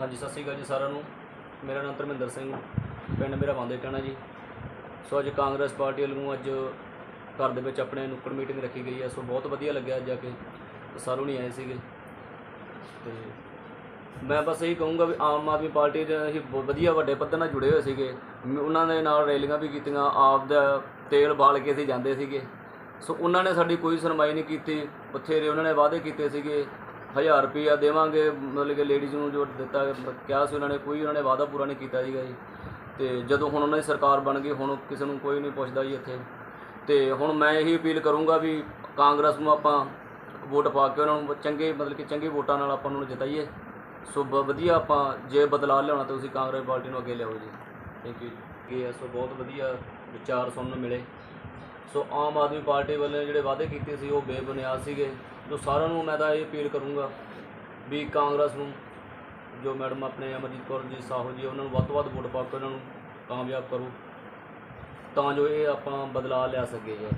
ਹਾਂਜੀ, ਸਤਿ ਸ਼੍ਰੀ ਅਕਾਲ ਜੀ ਸਾਰਿਆਂ ਨੂੰ। ਮੇਰਾ ਨਾਮ ਧਰਮਿੰਦਰ ਸਿੰਘ, ਪਿੰਡ ਮੇਰਾ ਬਾਂਦੇ ਕਹਿਣਾ ਜੀ। ਸੋ ਅੱਜ ਕਾਂਗਰਸ ਪਾਰਟੀ ਵੱਲੋਂ ਅੱਜ ਘਰ ਦੇ ਵਿੱਚ ਆਪਣੇ ਨੁੱਕੜ ਮੀਟਿੰਗ ਰੱਖੀ ਗਈ ਹੈ। ਸੋ ਬਹੁਤ ਵਧੀਆ ਲੱਗਿਆ ਅੱਜ ਜਾ ਕੇ। ਸਾਰੂ ਨਹੀਂ ਆਏ ਸੀਗੇ। ਤੇ ਮੈਂ ਬਸ ਇਹੀ ਕਹੂੰਗਾ ਵੀ ਆਮ ਆਦਮੀ ਪਾਰਟੀ ਦੇ ਅਸੀਂ ਬਹੁਤ ਵਧੀਆ ਵੱਡੇ ਪੱਧਰ ਨਾਲ ਜੁੜੇ ਹੋਏ ਸੀਗੇ। ਮ- ਉਹਨਾਂ ਦੇ ਨਾਲ ਰੈਲੀਆਂ ਵੀ ਕੀਤੀਆਂ। ਆਪ ਦਾ ਤੇਲ ਬਾਲ ਕੇ ਅਸੀਂ ਜਾਂਦੇ ਸੀਗੇ। ਸੋ ਉਹਨਾਂ ਨੇ ਸਾਡੀ ਕੋਈ ਸੁਣਵਾਈ ਨਹੀਂ ਕੀਤੀ। ਬਥੇਰੇ ਉਹਨਾਂ ਨੇ ਵਾਅਦੇ ਕੀਤੇ ਸੀਗੇ। 1000 ਰੁਪਈਆ ਦੇਵਾਂਗੇ, ਮਤਲਬ ਕਿ ਲੇਡੀਜ਼ ਨੂੰ ਜੋ ਦਿੱਤਾ ਕਿਹਾ ਸੀ ਉਹਨਾਂ ਨੇ, ਕੋਈ ਉਹਨਾਂ ਨੇ ਵਾਅਦਾ ਪੂਰਾ ਨਹੀਂ ਕੀਤਾ ਸੀਗਾ ਜੀ। ਤੇ ਜਦੋਂ ਹੁਣ ਉਹਨਾਂ ਦੀ ਸਰਕਾਰ ਬਣ ਗਈ, ਹੁਣ ਕਿਸੇ ਨੂੰ ਕੋਈ ਨਹੀਂ ਪੁੱਛਦਾ ਜੀ ਇੱਥੇ। ਤੇ ਹੁਣ ਮੈਂ ਇਹੀ ਅਪੀਲ ਕਰੂੰਗਾ ਵੀ ਕਾਂਗਰਸ ਨੂੰ ਆਪਾਂ ਵੋਟ ਪਾ ਕੇ ਉਹਨਾਂ ਨੂੰ ਚੰਗੇ, ਮਤਲਬ ਕਿ ਚੰਗੇ ਵੋਟਾਂ ਨਾਲ ਆਪਾਂ ਉਹਨਾਂ ਨੂੰ ਜਿਤਾਈਏ। ਸੋ ਬ- ਵਧੀਆ ਆਪਾਂ ਜੇ ਬਦਲਾਅ ਲਿਆਉਣਾ ਤਾਂ ਤੁਸੀਂ ਕਾਂਗਰਸ ਪਾਰਟੀ ਨੂੰ ਅੱਗੇ ਲਿਆਓ ਜੀ। ਥੈਂਕ ਯੂ ਜੀ। ਇਹ ਸੋ ਬਹੁਤ ਵਧੀਆ ਵਿਚਾਰ ਸੁਣਨ ਨੂੰ ਮਿਲੇ। ਸੋ ਆਮ ਆਦਮੀ ਪਾਰਟੀ ਵੱਲੋਂ ਜਿਹੜੇ ਵਾਅਦੇ ਕੀਤੇ ਸੀ ਉਹ ਬੇਬੁਨਿਆਦ ਸੀਗੇ, ਜੋ ਸਾਰਿਆਂ ਨੂੰ ਮੈਂ ਤਾਂ ਇਹ ਅਪੀਲ ਕਰੂੰਗਾ ਵੀ ਕਾਂਗਰਸ ਨੂੰ, ਜੋ ਮੈਡਮ ਆਪਣੇ ਅਮਰਜੀਤ ਕੌਰ ਜੀ, ਸਾਹੂ ਜੀ, ਉਹਨਾਂ ਨੂੰ ਵੱਧ ਤੋਂ ਵੱਧ ਵੋਟ ਪਾ ਕੇ ਉਹਨਾਂ ਨੂੰ ਕਾਮਯਾਬ ਕਰੋ, ਤਾਂ ਜੋ ਇਹ ਆਪਾਂ ਬਦਲਾਅ ਲਿਆ ਸਕੀਏ ਜੀ।